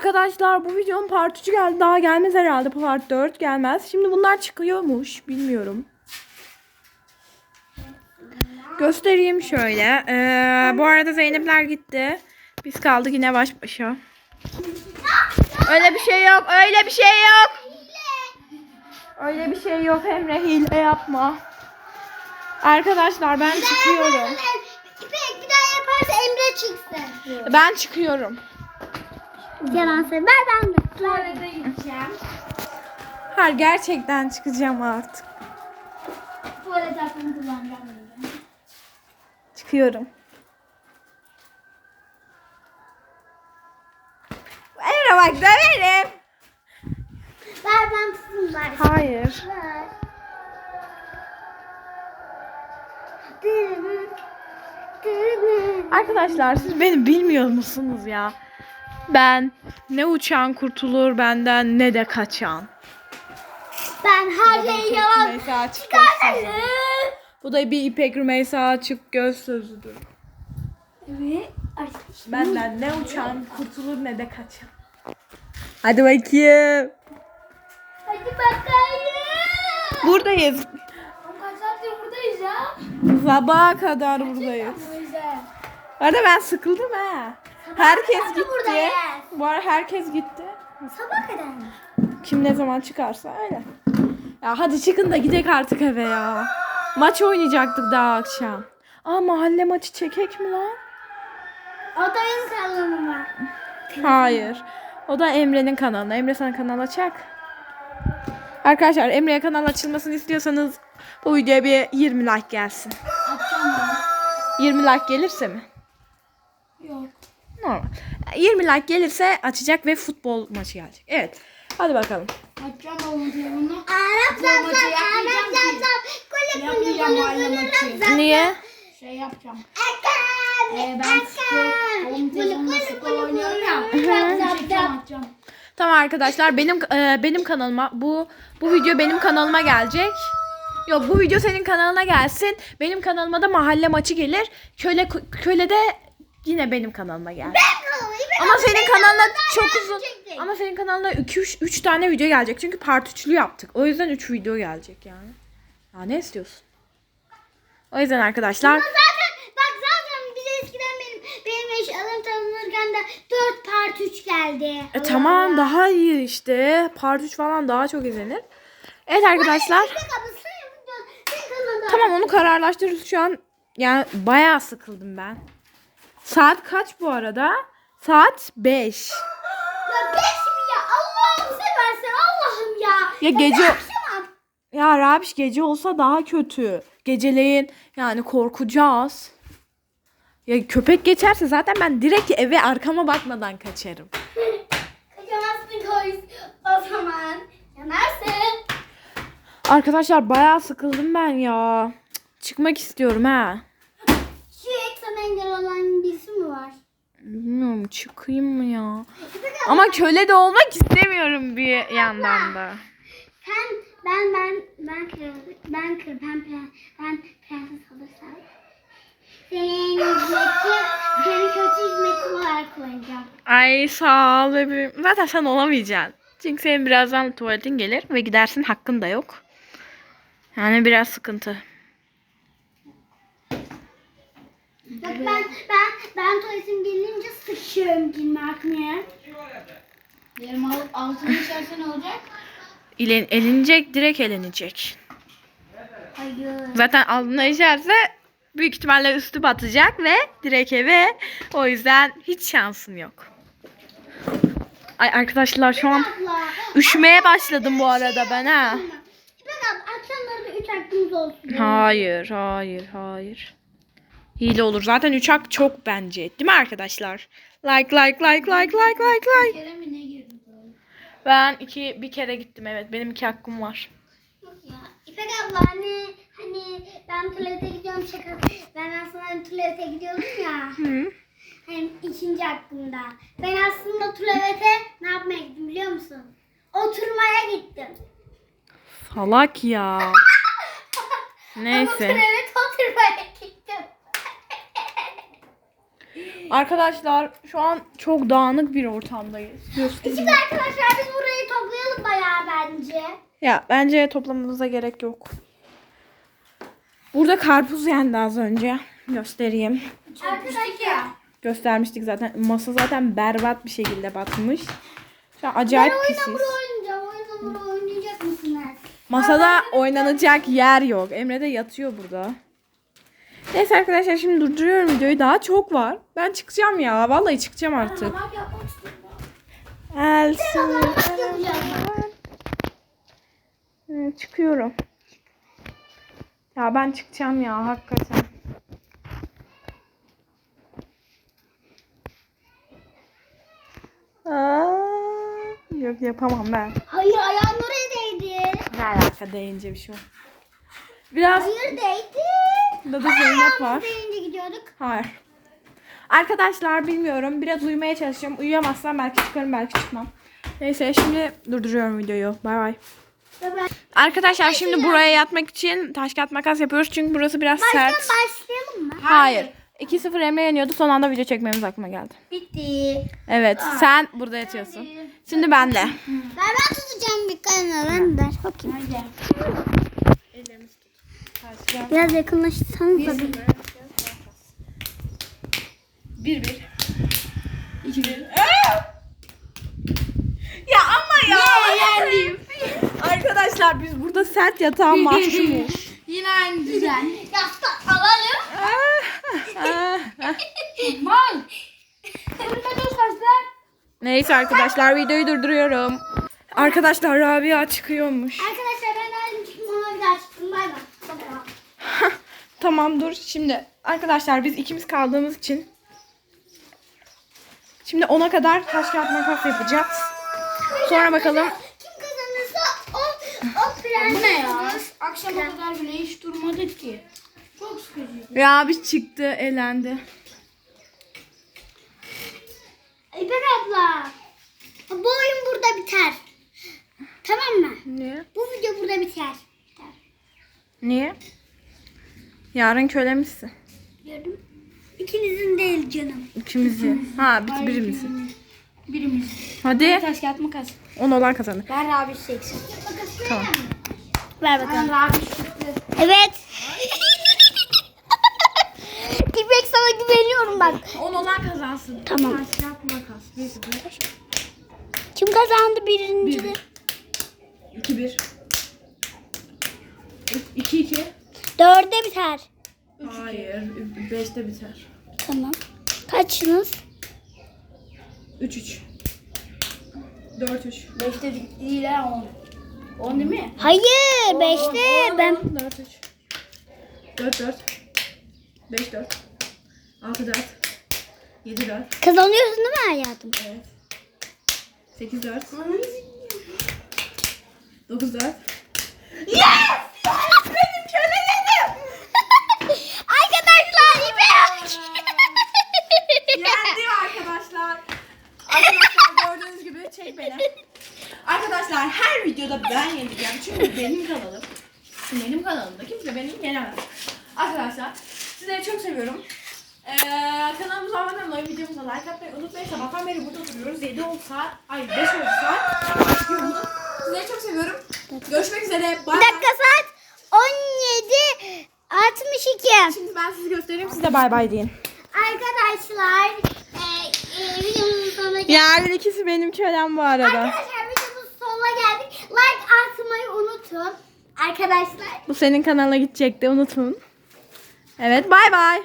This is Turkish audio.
Arkadaşlar bu videonun part 3'ü geldi. Daha gelmez herhalde. Part 4 gelmez. Şimdi bunlar çıkıyormuş. Bilmiyorum. Göstereyim şöyle. Ee, bu arada Zeynepler gitti. Biz kaldık yine baş başa. Öyle bir şey yok. Öyle bir şey yok. Öyle bir şey yok Emre hile yapma. Arkadaşlar ben çıkıyorum. İpek bir daha yaparsa Emre çıksın. Ben çıkıyorum. Yalan söyle. Ver ben de. Tuvalete gideceğim. Hayır gerçekten çıkacağım artık. Tuvalet hakkını kullanacağım. Çıkıyorum. Emre bak döverim. Ver ben tutayım bari. Hayır. Ver. Arkadaşlar siz beni bilmiyor musunuz ya? Ben ne uçan kurtulur benden ne de kaçan. Ben her şeyi yalan çıkartırım. Bu da bir İpek Rümeysa açık göz sözüdür. Evet. Benden ne uçan kurtulur ne de kaçan. Hadi bakayım. Hadi bakalım. Buradayız. Kaç saattir buradayız ya? Sabaha kadar buradayız. Güzel. Bu arada ben sıkıldım ha. Herkes gitti. buradayız. Bu arada herkes gitti. Sabah kadar mı? Kim ne zaman çıkarsa öyle. Ya hadi çıkın da gidek artık eve ya. Maç oynayacaktık daha akşam. Aa mahalle maçı çekek mi lan? Odayın salonu var. Hayır. O da Emre'nin kanalı. Emre sana kanal açacak. Arkadaşlar Emre'ye kanal açılmasını istiyorsanız bu videoya bir 20 like gelsin. Açacağım 20 like gelirse mi? Yok. Normal. 20 like gelirse açacak ve futbol maçı gelecek. Evet. Hadi bakalım. Açacağım babamın telefonunu. Arap zam zam, Arap zam zam. Kule kule kule kule zam Niye? Şey yapacağım. Ekan. Ee, ben futbol, babamın telefonunda futbol oynuyorum ya. Tamam arkadaşlar benim e, benim kanalıma bu bu video benim kanalıma gelecek. Yok bu video senin kanalına gelsin. Benim kanalıma da mahalle maçı gelir. Köle köle de yine benim kanalıma gelir. Ama senin kanalına çok uzun. Ama senin kanalına 2 3 3 tane video gelecek. Çünkü part 3'lü yaptık. O yüzden 3 video gelecek yani. Ya ne istiyorsun? O yüzden arkadaşlar Zaten bak zaten bize eskiden benim benim eşyalarım tanınırken de 4 part 3 geldi. e, tamam daha iyi işte. Part 3 falan daha çok izlenir. Evet arkadaşlar. Bir dakika bu senin senin kanalında. Tamam onu kararlaştırırız şu an. Yani bayağı sıkıldım ben. Saat kaç bu arada? Saat 5. Ya 5 mi ya? Allah'ım seversen Allah'ım ya. Ya gece ya Rabiş gece olsa daha kötü. Geceleyin yani korkacağız. Ya köpek geçerse zaten ben direkt eve arkama bakmadan kaçarım. Kaçamazsın koy. O zaman yanarsın. Arkadaşlar bayağı sıkıldım ben ya. Cık, Çıkmak istiyorum ha. Şu ek sana engel olan? Bilmiyorum çıkayım mı ya? Ama köle de olmak istemiyorum bir yandan da. Sen ben ben ben kır ben kır ben ben, ben prenses olursam senin hizmetçi seni kötü hizmetçi olarak kullanacağım. Ay sağ ol bebeğim. Zaten sen olamayacaksın. Çünkü senin birazdan tuvaletin gelir ve gidersin hakkın da yok. Yani biraz sıkıntı. Bak ben ben ben tuvaletim gelince sıçıyorum girme akmıyor. Benim al, altını içerse ne olacak? İlen, elinecek direkt elenecek. Hayır. Zaten alnına işerse büyük ihtimalle üstü batacak ve direkt eve. O yüzden hiç şansın yok. Ay arkadaşlar şu an üşümeye başladım bu arada ben ha. Abla akşamları da üç hakkımız olsun. Hayır, hayır, hayır. Hile olur. Zaten 3 hak çok bence. Değil mi arkadaşlar? Like, like, like, like, like, like, like. Ben iki, bir kere gittim evet. Benim iki hakkım var. Yok ya. İpek abla hani hani ben tuvalete gidiyorum şaka. Ben aslında hani tuvalete gidiyorum ya. Hı. Hem ikinci hakkımda. Ben aslında tuvalete ne yapmaya gittim biliyor musun? Oturmaya gittim. Salak ya. Ama Neyse. tuvalete oturmaya gittim. Arkadaşlar şu an çok dağınık bir ortamdayız. Göstereyim. Şimdi arkadaşlar biz burayı toplayalım bayağı bence. Ya bence toplamamıza gerek yok. Burada karpuz yendi az önce. Göstereyim. Arkadaşlar. Göstermiştik zaten. Masa zaten berbat bir şekilde batmış. Şu an Ben acayip oyun pisiz. hamuru oynayacağım. Oyun hamuru oynayacak mısınız? Masada oynanacak yer yok. Emre de yatıyor burada. Neyse arkadaşlar şimdi durduruyorum videoyu. Daha çok var. Ben çıkacağım ya. Vallahi çıkacağım artık. Elsin. Çıkıyorum. Ya ben çıkacağım ya hakikaten. Aa, yok yapamam ben. Hayır ayağın oraya değdi. Ne alaka deyince bir şey yok. Biraz Hayır değdi. Da da Zeynep var. Değince gidiyorduk. Hayır. Arkadaşlar bilmiyorum. Biraz uyumaya çalışacağım. Uyuyamazsam belki çıkarım belki çıkmam. Neyse şimdi durduruyorum videoyu. Bay bay. Arkadaşlar şimdi buraya yatmak için taş kağıt makas yapıyoruz. Çünkü burası biraz Baştan sert. başlayalım mı? Hayır. 2-0 Emre yeniyordu. Son anda video çekmemiz aklıma geldi. Bitti. Evet. Sen burada yatıyorsun. Şimdi ben de. Ben ben tutacağım bir kanalı. Ben ver bakayım. Biraz yakınlaştırsanız da bir. 1-1. 2-1. Ya ama ya. Arkadaşlar biz burada sert yatağın mahkumuz. Yine aynı düzen. Yastık alalım. Mal. Neyse arkadaşlar videoyu durduruyorum. Arkadaşlar Rabia çıkıyormuş. Arkadaşlar ben daha çıktım ona bir daha çıktım. Bay bay. Tamam dur şimdi. Arkadaşlar biz ikimiz kaldığımız için Şimdi ona kadar taş kağıt makas yapacağız. Sonra bakalım. Kim kazanırsa o, o prens. Bu ne ya? Akşama kadar bile hiç durmadık ki. Çok sıkıcı. Rabia çıktı, elendi. İpek abla. Bu oyun burada biter. Tamam mı? Niye? Bu video burada biter. Niye? Yarın kölemizsin. Gördüm. İkinizin değil canım. İkimizi. Ha bir, birimizi. Birimiz. Hadi. Taş kağıt makas. 10 olan kazanır. Ben Rabi çeksin. Tamam. Ver bakalım. Ben Rabi çıktı. Evet. İpek sana güveniyorum bak. 10 olan kazansın. Tamam. Taş kağıt makas. 1 0 Kim kazandı birinci? Bir. 2 1 2 2 Dörde biter. Hayır. 5'te biter. Tamam. Kaçınız? 3 3 4 3 Beşte değil ha on. On değil mi? Hayır. Beşte ben. 4 3 4 4 5 4 6 4 7 4 Kazanıyorsun değil mi hayatım? Evet 8 4 9 4 Arkadaşlar İpek. Yendim arkadaşlar. Arkadaşlar gördüğünüz gibi çek beni. Arkadaşlar her videoda ben yeneceğim. Çünkü benim kanalım. Benim kanalımda kimse beni yenemez. Arkadaşlar sizleri çok seviyorum. Ee, kanalımıza abone olmayı, videomuza like atmayı unutmayın. Sabahtan beri burada duruyoruz. 7 olsa, ay 5 olsa çıkıyorum. Sizleri çok seviyorum. Görüşmek üzere. Bay Bir dakika saat 17 62. Şimdi ben sizi göstereyim. Siz de bay bay deyin. Arkadaşlar e, e, videomuzun sonuna geldik. Yani ikisi benim kölem bu arada. Arkadaşlar videomuzun sonuna geldik. Like atmayı unutun. Arkadaşlar Bu senin kanalına gidecekti unutun. Evet bay bay.